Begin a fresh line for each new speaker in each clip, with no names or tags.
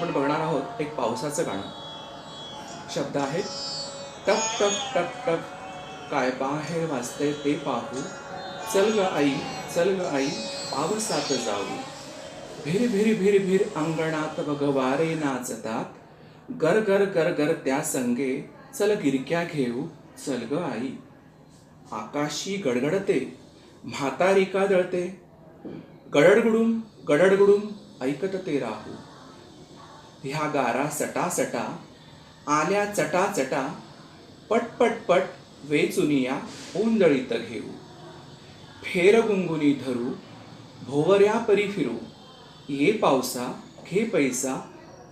आपण बघणार आहोत एक पावसाचं गाणं. शब्द आहेत टप टप टप टप. काय बाहेर वाजते ते पाहू. चल ग आई चल ग आई पावसात जाऊ. भिर भिर भिर भिर अंगणात बघ नाचतात. गर गर गर गर त्या संगे चल गिरक्या घेऊ. चल ग आई. आकाशी गडगडते म्हातारी का दळते गडडगुडूम गडडगुडूम ऐकत ते राहू. ह्या गारा सटा सटा आल्या चटा चटा पट पट पट वेचुनिया ओंदळीत घेऊ. फेर गुंगुनी धरू भोवऱ्या परी फिरू. ये पावसा घे पैसा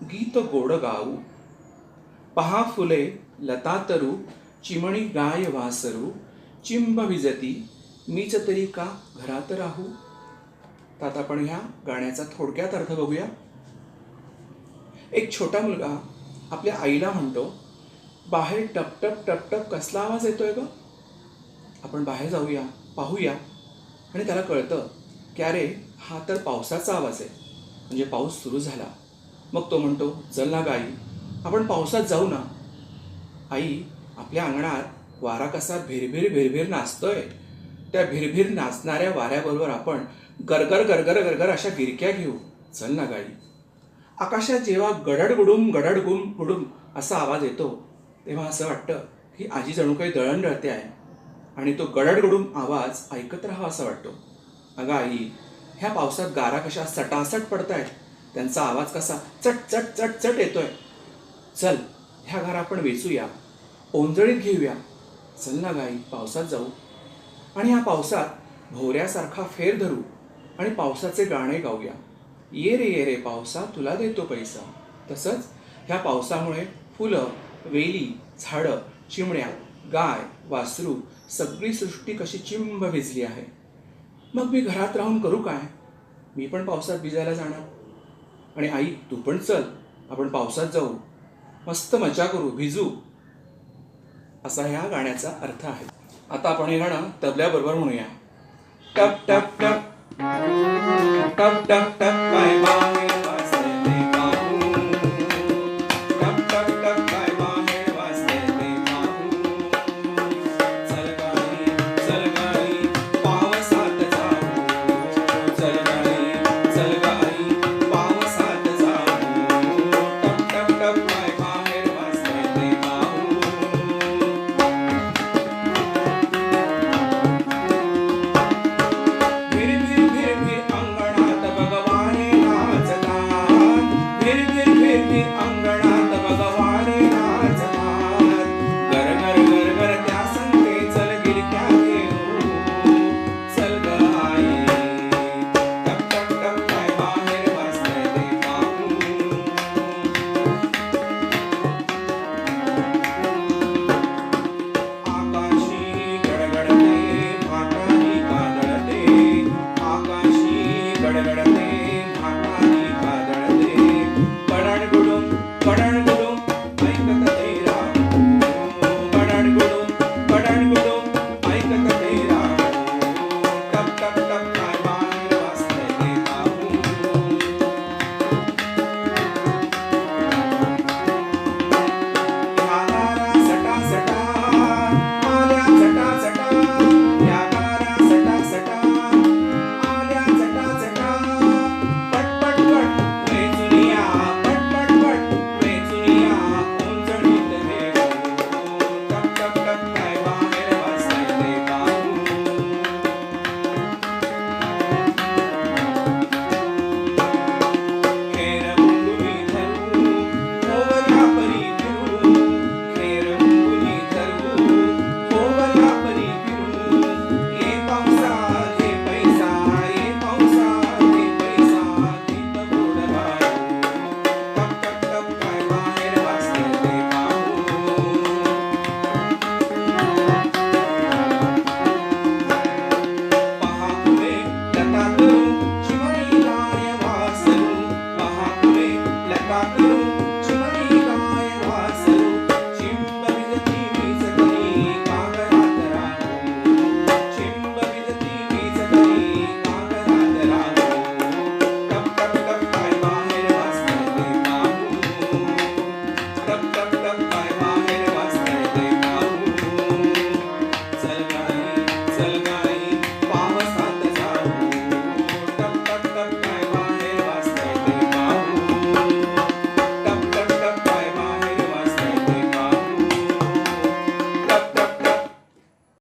गीत गोड गाऊ. पहा फुले लता तरू चिमणी गाय वासरू. चिंब विजती मीच तरी का घरात राहू? तर आता आपण ह्या गाण्याचा थोडक्यात अर्थ बघूया. एक छोटा मुलगा आपल्या आईला म्हणतो बाहेर टप टप टप टप कसला आवाज येतो आहे ग? आपण बाहेर जाऊया पाहूया. आणि त्याला कळतं की अरे हा तर पावसाचा आवाज आहे. म्हणजे पाऊस सुरू झाला. मग तो म्हणतो चल ना गाई आपण पावसात जाऊ ना. आई आपल्या अंगणात वारा कसा भिरभिर भिरभिर नाचतोय. त्या भिरभिर नाचणाऱ्या वाऱ्याबरोबर आपण गरगर गरगर गरगर अशा गिरक्या घेऊ. चल ना गाई आकाशात जेव्हा गडड गडडगुम गडड गुडुम असा आवाज येतो तेव्हा असं वाटतं की आजी जणू काही दळण रळते आहे. आणि तो गडडगुडुम आवाज ऐकत राहावा असा वाटतो. अगं आई ह्या पावसात गारा कशा सटासट पडतायत? त्यांचा आवाज कसा चट चट चट चट येतोय. चल ह्या घरा आपण वेचूया. ओंजळीत घेऊया. चल ना गाई पावसात जाऊ. आणि ह्या पावसात भोवऱ्यासारखा फेर धरू. आणि पावसाचे गाणे गाऊया. ये रे ये रे पावसा तुला देतो पैसा. तसंच ह्या पावसामुळे फुलं वेली झाडं चिमण्या गाय वासरू सगळी सृष्टी कशी चिंब भिजली आहे. मग मी घरात राहून करू काय? मी पण पावसात भिजायला जाणार. आणि आई तू पण चल. आपण पावसात जाऊ. मस्त मजा करू भिजू. असा ह्या गाण्याचा अर्थ आहे. आता आपण हे गाणं तबल्याबरोबर म्हणूया. टप टप टप. टप टप टप बाय बाय